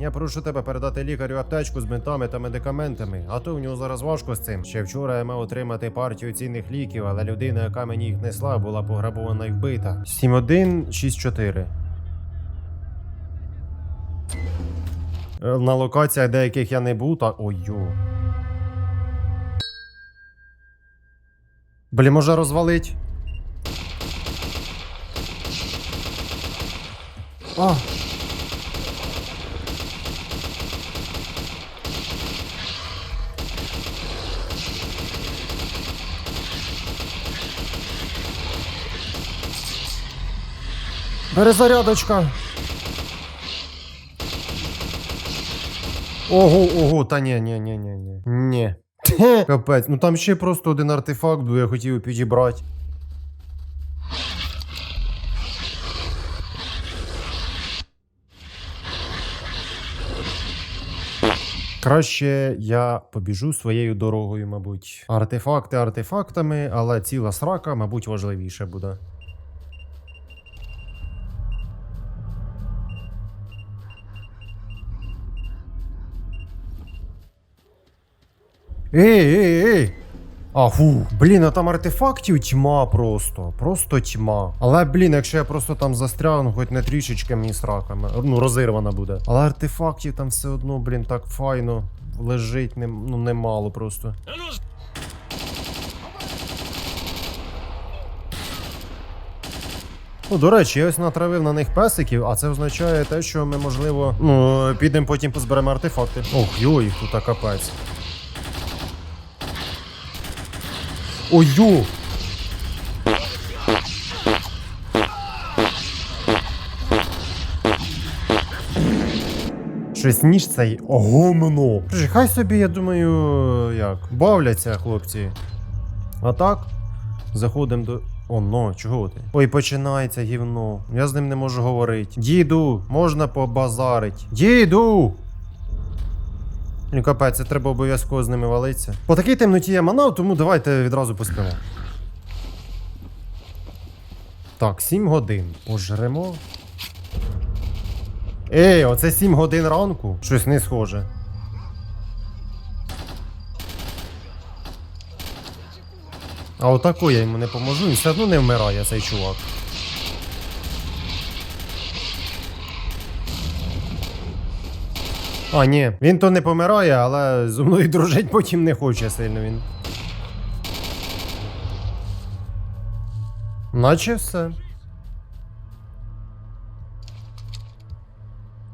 Я прошу тебе передати лікарю аптечку з бинтами та медикаментами, а то в нього зараз важко з цим. Ще вчора я мав отримати партію цінних ліків, але людина, яка мені їх несла, була пограбована і вбита. 7164. Е, На локаціях деяких я не був, та. Ой йо. Блін, може розвалить? А. Перезарядочка. Ого, ого, та ні, ні, ні, ні, ні. Ні. Капець, ну там ще просто один артефакт, був, я хотів підібрати. Краще я побіжу своєю дорогою, мабуть. Артефакти артефактами, але ціла срака, мабуть, важливіше буде. Ей, ей, ей! А, фу, блін, а там артефактів тьма просто. Просто тьма. Але, блін, якщо я просто там застрягну, хоч не трішечки мені сраками. Ну, розірвана буде. Але артефактів там все одно, блін, так файно лежить, не, ну, немало просто. Ну, до речі, я ось натравив на них песиків, а це означає те, що ми, можливо, ну, підемо потім позберемо артефакти. Ох, йо, їх тут капець. Йо! Щось ніж цей огомно. Хай собі, я думаю, як, бавляться хлопці. А так, заходимо до. О, но, чого ти? Ой, починається гівно. Я з ним не можу говорити. Діду, можна побазарить. Діду! Ну, капець, треба обов'язково з ними валитися. По такій темноті я манав, тому давайте відразу поспимо. Так, 7 годин. Пожремо. Ей, оце 7 годин ранку. Щось не схоже. А отако я йому не поможу, він все одно не вмирає цей чувак. А, ні, він то не помирає, але зі мною дружить потім не хоче сильно він. Наче все.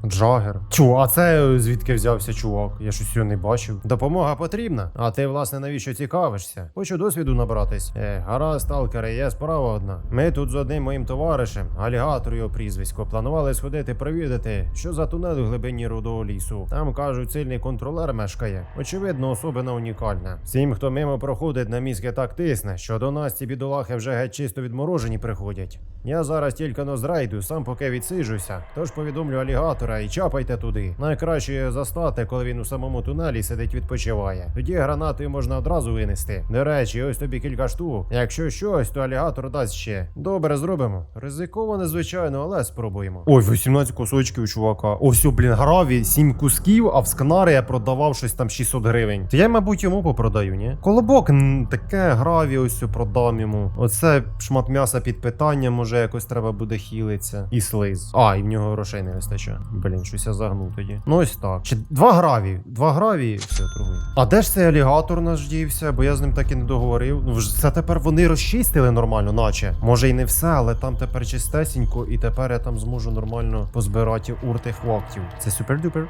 Джагер. Чу, а це звідки взявся чувак? Я щось його не бачив. Допомога потрібна. А ти, власне, навіщо цікавишся? Хочу досвіду набратись. Е, гаразд, сталкере, є справа одна. Ми тут з одним моїм товаришем, алігатор його прізвисько, планували сходити провідати, що за тунель у глибині рудого лісу. Там кажуть, сильний контролер мешкає. Очевидно, особина унікальна. Всім, хто мимо проходить, на мізки так тисне, що до нас ці бідолахи вже геть чисто відморожені приходять. Я зараз тільки но зрайду, сам поки відсиджуся. Тож повідомлю алігатора і чапайте туди. Найкраще застати, коли він у самому тунелі сидить відпочиває. Тоді гранатою можна одразу винести. До речі, ось тобі кілька штук. Якщо щось, то алігатор дасть ще. Добре, зробимо. Ризиковано, звичайно, але спробуємо. Ой, 18 кусочків, чувака. Ось, блін, граві, 7 кусків, а в сканари я продавав щось там 600 гривень. То я, мабуть, йому попродаю, ні? Колобок, таке граві, ось продам йому. Оце шмат м'яса під питанням, може якось треба буде хілитися. І слиз. А, і в нього грошей не вистачає. Блін, щось я загнув тоді. Ну ось так. Чи два граві. Два граві, все, торгуємо. А де ж цей алігатор наш дівся? Бо я з ним так і не договорив. Ну це тепер вони розчистили нормально, наче. Може і не все, але там тепер чистесінько, і тепер я там зможу нормально позбирати уртефактів. Це супер-дупер.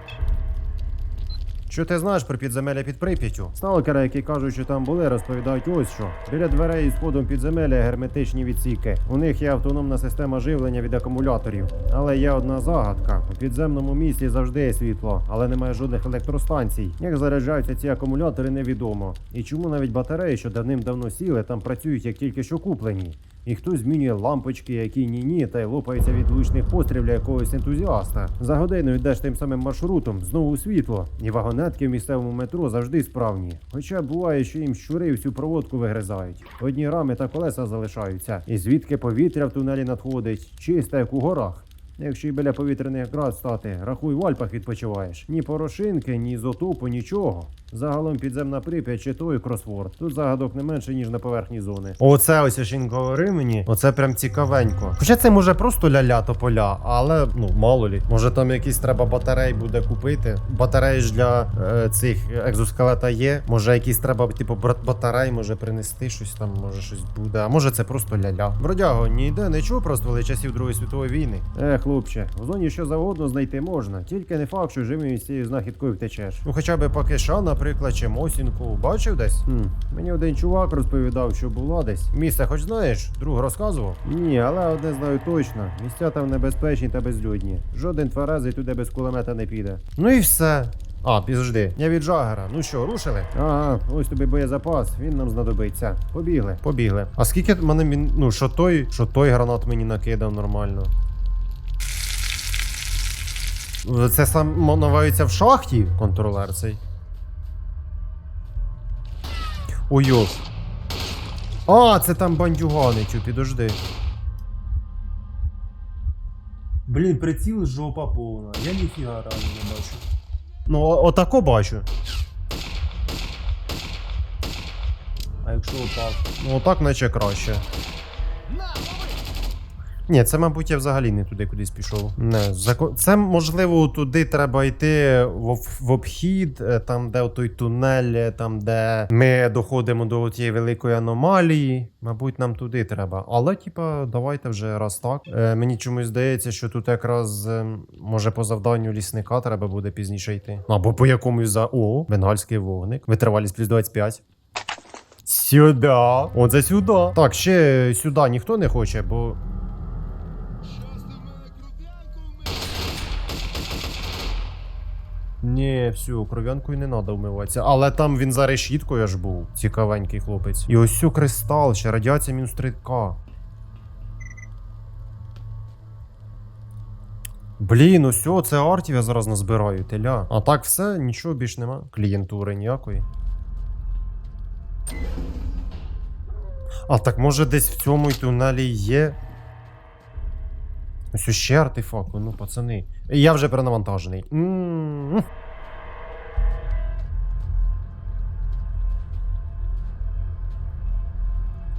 Що ти знаєш про підземелля під Прип'яттю? Сталкери, які кажуть, що там були, розповідають ось що. Біля дверей із входом підземелля герметичні відсіки. У них є автономна система живлення від акумуляторів. Але є одна загадка: у підземному місті завжди є світло, але немає жодних електростанцій. Як заряджаються ці акумулятори, невідомо. І чому навіть батареї, що давним-давно сіли, там працюють як тільки що куплені. І хтось змінює лампочки, які ні-ні, та й лопається від влучних пострілів якогось ентузіаста. За годину йдеш тим самим маршрутом, знову світло, і вагонетки в місцевому метро завжди справні. Хоча буває, що їм щури всю проводку вигризають. Одні рами та колеса залишаються, і звідки повітря в тунелі надходить, чисте, як у горах. Якщо й біля повітряних град стати, рахуй в Альпах відпочиваєш. Ні порошинки, ні ізотопу, нічого. Загалом підземна прип'ять чи той кросворд. Тут загадок не менше, ніж на поверхні зони. Оце ось він говорив мені. Оце прям цікавенько. Хоча це може просто ля-ля тополя, але ну мало лі. Може там якісь треба батарей буде купити. Батареї ж для е, цих екзоскелета є. Може якісь треба, типу, брат- батарей може принести щось там, може щось буде. А може це просто ля-ля. Бродяго, ніде не чув про стволи часів Другої світової війни. Е, хлопче, в зоні що завгодно знайти можна, тільки не факт, що живим із цією знахідкою втечеш. Ну хоча б Пакиша, наприклад, чи Мосінку, бачив десь? Хм, мені один чувак розповідав, що була десь. Місце, хоч знаєш, друг розказував? Ні, але одне знаю точно. Місця там небезпечні та безлюдні. Жоден тверезий туди без кулемета не піде. Ну і все. А, підожди, я від Жагера. Ну що, рушили? Ага, ось тобі боєзапас, він нам знадобиться. Побігли. Побігли. А скільки мене мін... ну, що той, що той гранат мені накидав нормально? Це сам називається в шахті контролер цей. Ой-ой. А, це там бандюгани, чу, підожди. Блін, приціл жопа повна. Я ніфіга реально не бачу. Ну, отако бачу. А якщо отак? Ну, отак наче краще. Ні, це, мабуть, я взагалі не туди кудись пішов. Не, зако... Це, можливо, туди треба йти в, в обхід, е, там, де той тунель, е, там, де ми доходимо до тієї великої аномалії. Мабуть, нам туди треба. Але, типа, давайте вже раз так. Е, мені чомусь здається, що тут якраз, е, може, по завданню лісника треба буде пізніше йти. Або по якомусь за. О, бенгальський вогник. Витривалість плюс 25. Сюда. Оце сюди. Так, ще сюди ніхто не хоче, бо. Ні, все, кров'янкою не треба вмиватися. Але там він за решіткою аж був. Цікавенький хлопець. І ось сю кристал, ще радіація мінус 3К. Блін, ось це артів я зараз назбираю, теля. А так все, нічого більш нема. Клієнтури ніякої. А так може десь в цьому й тунелі є. Ось ще артефакт, ну пацани. Я вже перенавантажений. М.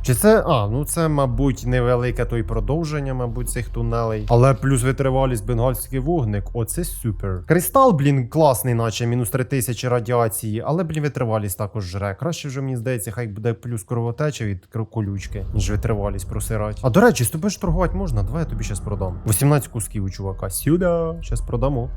Чи це. А, ну це, мабуть, невелике то й продовження, мабуть, цих тунелей. Але плюс витривалість бенгальський вогник. Оце супер. Кристал, блін, класний, наче мінус 3000 радіації, але, блін, витривалість також жре. Краще вже, мені здається, хай буде плюс кровотеча від колючки, ніж витривалість просирать. А до речі, з тобою ж торгувати можна? Давай я тобі щас продам. 18 кусків у чувака. Сюда. Щас продамо.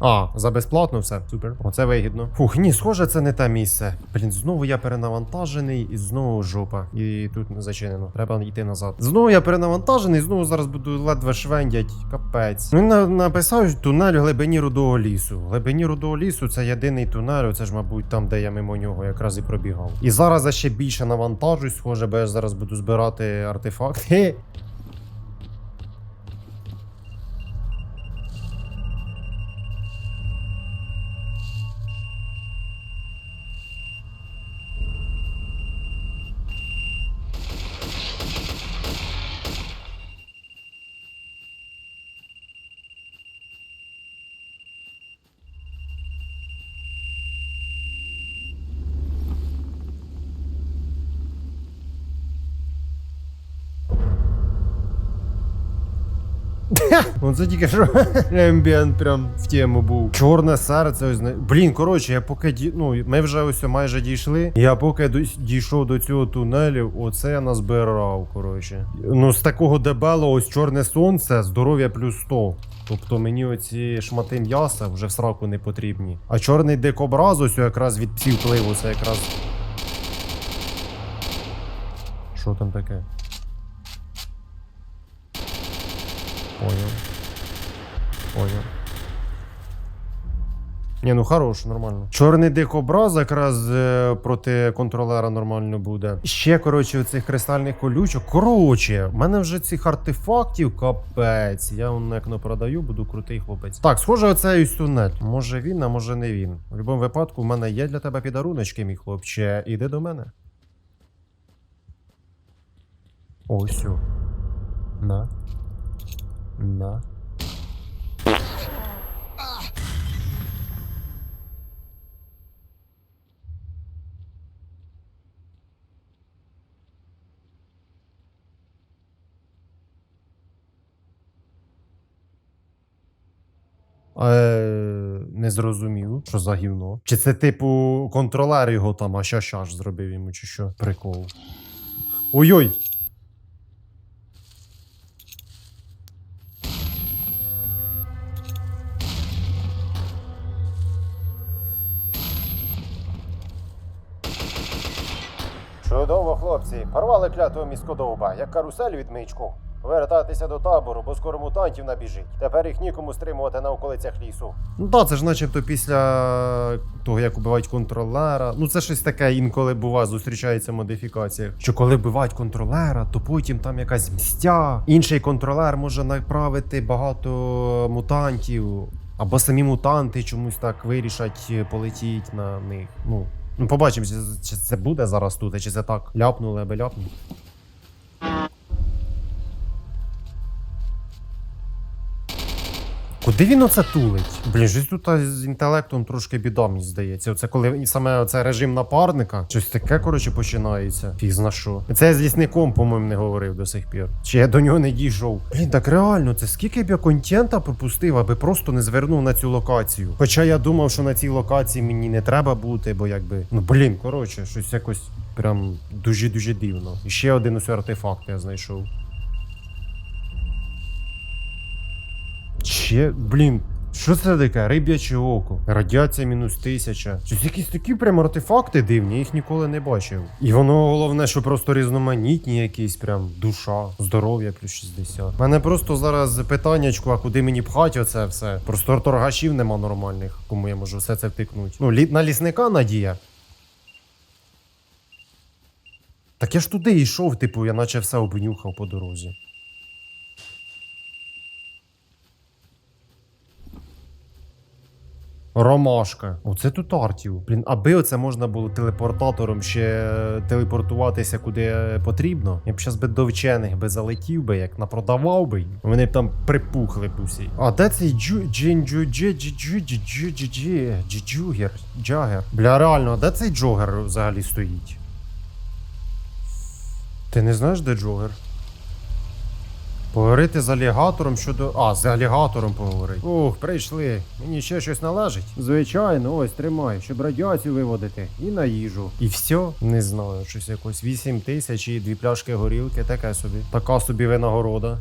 А, за безплатно все. Супер. Оце вигідно. Фух, ні, схоже, це не те місце. Блін, знову я перенавантажений і знову жопа. І тут не зачинено. Треба йти назад. Знову я перенавантажений, знову зараз буду ледве швендять. Капець. Ну, на- написав тунель в глибині рудого лісу. В глибині рудого лісу це єдиний тунель. Це ж, мабуть, там, де я мимо нього якраз і пробігав. І зараз я ще більше навантажусь, схоже, бо я зараз буду збирати артефакти. Оце тільки що ембієнт прям в тему був. Чорне серце. Ось, Блін, коротше, я поки ді... ну, ми вже ось майже дійшли. Я поки до- дійшов до цього тунелю, оце я назбирав. Коротше. Ну, з такого дебелого ось чорне сонце, здоров'я плюс 100. Тобто мені оці шмати м'яса вже в сраку не потрібні. А чорний дикобраз ось якраз від псів пливу, це якраз. Що там таке? Понял. Понял. Ні, ну хорош, нормально. Чорний дикобраз якраз е, проти контролера нормально буде. Ще, коротше, оцих кристальних колючок. Коротше, в мене вже цих артефактів капець. Я он як не продаю, буду крутий хлопець. Так, схоже, оцей тунель. Може він, а може не він. В будь-якому випадку, в мене є для тебе підаруночки, мій хлопче. Іди до мене. Ось. На. На. Не зрозумів, що за гівно. Чи це, типу, контролер його там, а ща ща ж зробив йому, чи що? Прикол. Ой-ой! Чудово, хлопці. Порвали клятого міськодовба, як карусель від мичку. Вертатися до табору, бо скоро мутантів набіжить. Тепер їх нікому стримувати на околицях лісу. Ну так, це ж начебто після того, як убивають контролера. Ну це щось таке інколи буває, зустрічається в модифікаціях. Що коли вбивають контролера, то потім там якась мстя. Інший контролер може направити багато мутантів. Або самі мутанти чомусь так вирішать е, полетіть на них. Ну, ну побачимо, чи, чи це буде зараз тут, чи це так ляпнули, аби ляпнули. Куди він оце тулить? Блін, щось тут з інтелектом трошки біда, мені здається. Оце коли саме оце режим напарника, щось таке, коротше, починається. Фіг зна що. Це я з лісником, по-моєму, не говорив до сих пір. Чи я до нього не дійшов. Блін, так реально, це скільки б я контента пропустив, аби просто не звернув на цю локацію. Хоча я думав, що на цій локації мені не треба бути, бо якби. Ну блін, коротше, щось якось прям дуже-дуже дивно. І ще один ось артефакт я знайшов. Ще, блін, що це таке? Риб'яче око. Радіація мінус тисяча. Щось якісь такі прям артефакти дивні, їх ніколи не бачив. І воно головне, що просто різноманітні якісь прям душа, здоров'я плюс 60. У мене просто зараз питаннячко, а куди мені пхать оце все? Просто торгашів нема нормальних, кому я можу все це втикнути. Ну, лі... на лісника надія. Так я ж туди йшов, типу, я наче все обнюхав по дорозі. Ромашка. Оце тут артів. Блін, аби оце можна було телепортатором ще е, телепортуватися куди потрібно. Я б щас би до вчених би залетів би, як напродавав би. Вони б там припухли б усі. А де цей джу джин джу джи джи джу джи джу джи джи джи джугер? Джагер. Бля, реально, а де цей джогер взагалі стоїть? Ти не знаєш, де джогер? Поговорити з алігатором щодо. А, з алігатором поговорити. Ух, прийшли. Мені ще щось належить. Звичайно, ось тримай, щоб радіацію виводити. І на їжу. І все? Не знаю, щось якось 8 тисяч і дві пляшки горілки, таке собі. Така собі винагорода.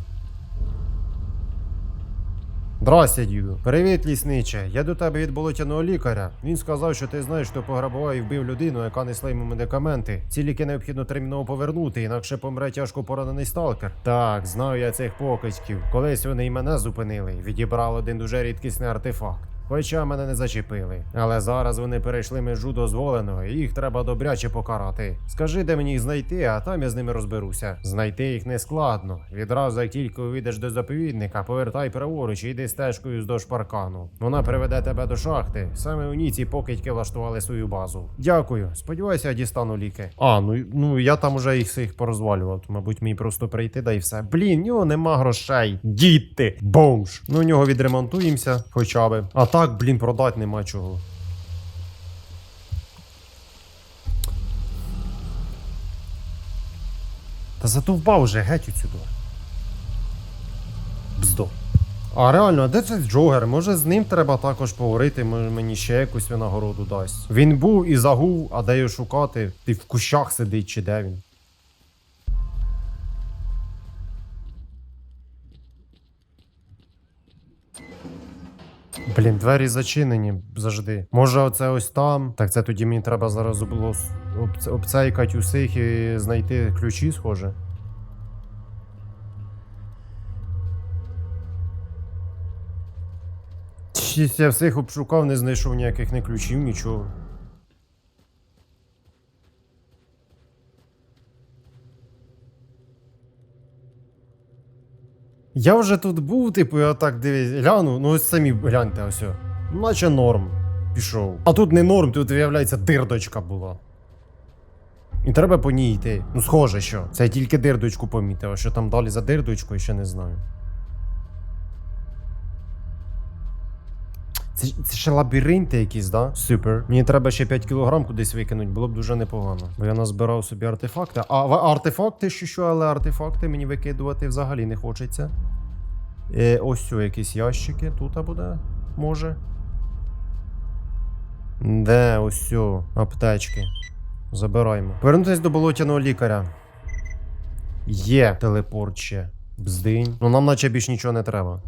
Здрасте, діду. Привіт, лісниче. Я до тебе від болотяного лікаря. Він сказав, що ти знаєш, хто пограбував і вбив людину, яка несла йому медикаменти. Ці ліки необхідно терміново повернути, інакше помре тяжко поранений сталкер. Так, знаю я цих покидьків. Колись вони і мене зупинили. Відібрали один дуже рідкісний артефакт. Хоча мене не зачепили. Але зараз вони перейшли межу дозволеного, і їх треба добряче покарати. Скажи, де мені їх знайти, а там я з ними розберуся. Знайти їх не складно. Відразу, як тільки увійдеш до заповідника, повертай праворуч і йди стежкою здовж паркану. Вона приведе тебе до шахти. Саме у ній ці покидьки влаштували свою базу. Дякую. Сподіваюся, я дістану ліки. А, ну ну я там уже їх всіх порозвалював. Мабуть, мені просто прийти, да і все. Блін, нього нема грошей. Діти, бомж. Ну, у нього відремонтуємося, хоча би. А так, блін, продати нема чого. Та задовбав вже геть отсюди. Бздо. А реально, а де цей Джогер? Може з ним треба також поговорити, може мені ще якусь винагороду дасть. Він був і загув, а де його шукати? Ти в кущах сидить чи де він? Блін, двері зачинені завжди. Може, оце ось там. Так це тоді мені треба зараз було обцейкати усіх і знайти ключі, схоже. Я всіх обшукав, не знайшов ніяких не ключів, нічого. Я вже тут був, типу, я так дивись, гляну, ну ось самі гляньте ось. Наче норм. Пішов. А тут не норм, тут виявляється дирдочка була. І треба по ній йти. Ну, схоже, що. Це я тільки дирдочку помітив, а що там далі за дирдочкою, ще не знаю. Це, це ще лабіринти якісь, да? Супер. Мені треба ще 5 кілограм кудись викинути, було б дуже непогано. Бо я назбирав собі артефакти. А артефакти що що, але артефакти мені викидувати взагалі не хочеться. Е, ось що, якісь ящики тут буде, може. Де, ось що, аптечки. Забираємо. Повернутися до болотяного лікаря. Є телепорт ще. Бздинь. Ну нам наче більш нічого не треба.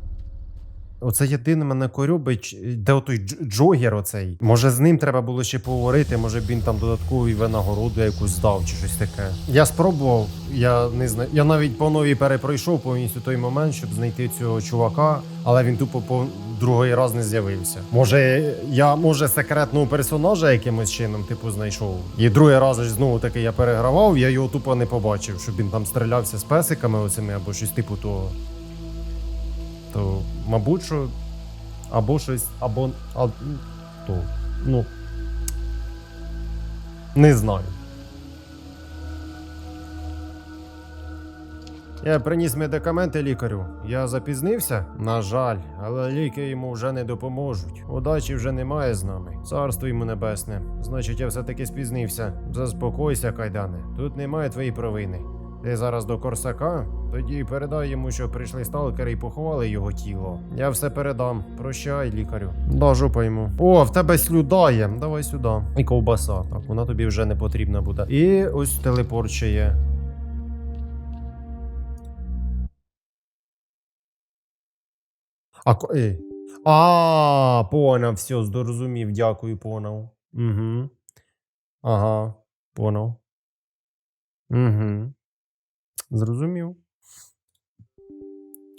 Оце єдине мене корюбить, де отой Джогер оцей. Може з ним треба було ще поговорити, може він там додаткову винагороду якусь здав чи щось таке. Я спробував, я не знаю. Я навіть по новій перепройшов повністю той момент, щоб знайти цього чувака, але він тупо по другий раз не з'явився. Може, я може секретного персонажа якимось чином, типу, знайшов. І другий раз знову таки я перегравав, я його тупо не побачив, щоб він там стрілявся з песиками оцими або щось типу того. То, мабуть, що. Або щось, або. А, то, ну. Не знаю. Я приніс медикаменти лікарю. Я запізнився? На жаль, але ліки йому вже не допоможуть. Удачі вже немає з нами. Царство йому небесне. Значить, я все-таки спізнився. Заспокойся, кайдане. Тут немає твоєї провини. Ти зараз до Корсака? Тоді передай йому, що прийшли сталкери і поховали його тіло. Я все передам. Прощай, лікарю. Да, жопа йому. О, в тебе слюда є. Давай сюди. І ковбаса. Так, вона тобі вже не потрібна буде. І ось телепорт ще є. А, ей. а поняв, все, зрозумів, дякую, поняв. Угу. Ага, поняв. Угу. Зрозумів.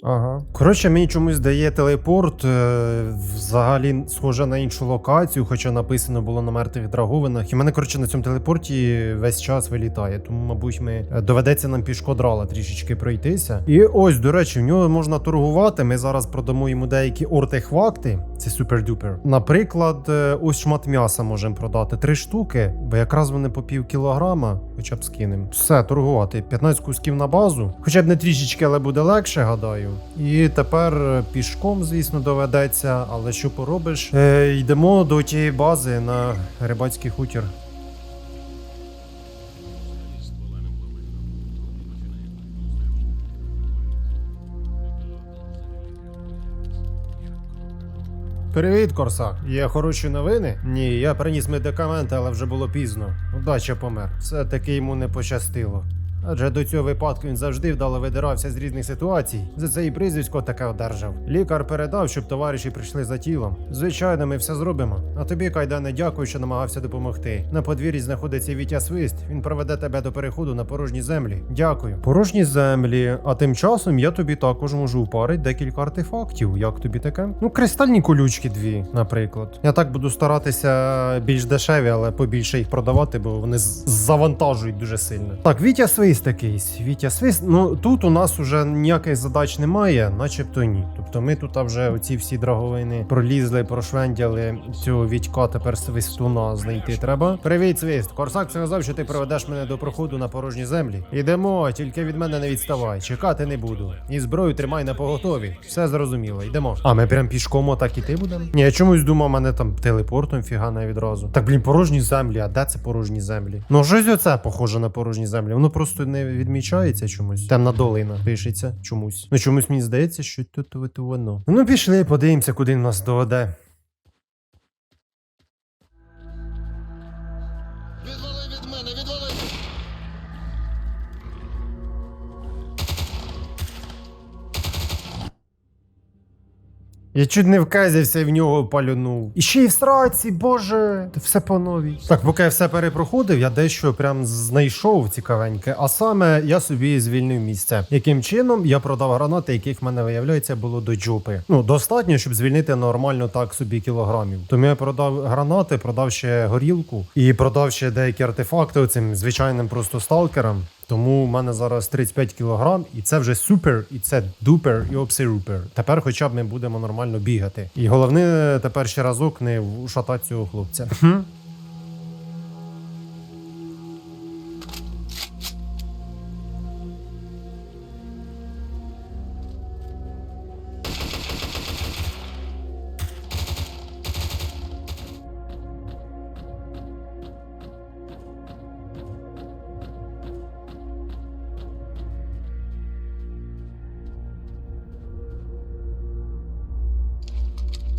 Ага. Коротше, мені чомусь дає телепорт е, взагалі схоже на іншу локацію, хоча написано було на мертвих драговинах. І мене, коротше, на цьому телепорті весь час вилітає. Тому, мабуть, ми е, доведеться нам пішкодрала трішечки пройтися. І ось, до речі, в нього можна торгувати. Ми зараз продамо йому деякі ортехвакти. Це супер-дупер. Наприклад, е, ось шмат м'яса можемо продати. Три штуки, бо якраз вони по пів кілограма, хоча б скинемо. Все, торгувати. 15 кусків на базу. Хоча б не трішечки, але буде легше, гадаю. І тепер е, пішком, звісно, доведеться. Але що поробиш? Е, йдемо до тієї бази на рибацький хутір. Привіт, Корсак. Є хороші новини? Ні, я приніс медикаменти, але вже було пізно. Удача помер. Все таки йому не пощастило. Адже до цього випадку він завжди вдало видирався з різних ситуацій. За це і прізвисько таке одержав. Лікар передав, щоб товариші прийшли за тілом. Звичайно, ми все зробимо. А тобі, Кайдане, дякую, що намагався допомогти. На подвір'ї знаходиться Вітя Свист. Він проведе тебе до переходу на порожні землі. Дякую. Порожні землі. А тим часом я тобі також можу упарити декілька артефактів. Як тобі таке? Ну, кристальні колючки дві, наприклад. Я так буду старатися більш дешеві, але побільше їх продавати, бо вони завантажують дуже сильно. Так, Вітя Свист якийсь. Вітя Свист. Ну тут у нас уже ніяких задач немає, начебто ні. Тобто ми тут вже оці всі драговини пролізли, прошвендяли цього Вітька тепер свистуна знайти треба. Привіт, свист. Корсак сказав, що ти проведеш мене до проходу на порожні землі. Ідемо, тільки від мене не відставай. Чекати не буду. І зброю тримай на поготові. Все зрозуміло, йдемо. А ми прям пішком отак іти будемо? Ні, я чомусь думав, мене там телепортом фігана відразу. Так, блін, порожні землі. А де це порожні землі? Ну, щось оце похоже на порожні землі. Воно просто не відмічається чомусь. Темна долина пишеться чомусь. Ну чомусь мені здається, що тут воно. Ну, пішли, подивимося, куди нас доведе. Я чуть не вказився і в нього палюнув. І ще й в сраці, боже, Та все по новій. Так, поки я все перепроходив, я дещо прям знайшов цікавеньке. А саме я собі звільнив місце. Яким чином я продав гранати, яких в мене виявляється було до джопи. Ну, достатньо, щоб звільнити нормально так собі кілограмів. Тому я продав гранати, продав ще горілку і продав ще деякі артефакти оцим звичайним просто сталкерам. Тому в мене зараз 35 кілограм, і це вже супер, і це дупер, і обсирупер. Тепер хоча б ми будемо нормально бігати. І головне тепер ще разок не вшатати цього хлопця.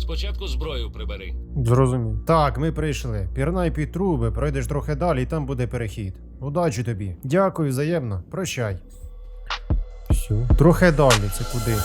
Спочатку зброю прибери. Зрозумів. Так, ми прийшли. Пірнай під труби, пройдеш трохи далі, і там буде перехід. Удачі тобі. Дякую взаємно. Прощай. Все. Трохи далі, це куди?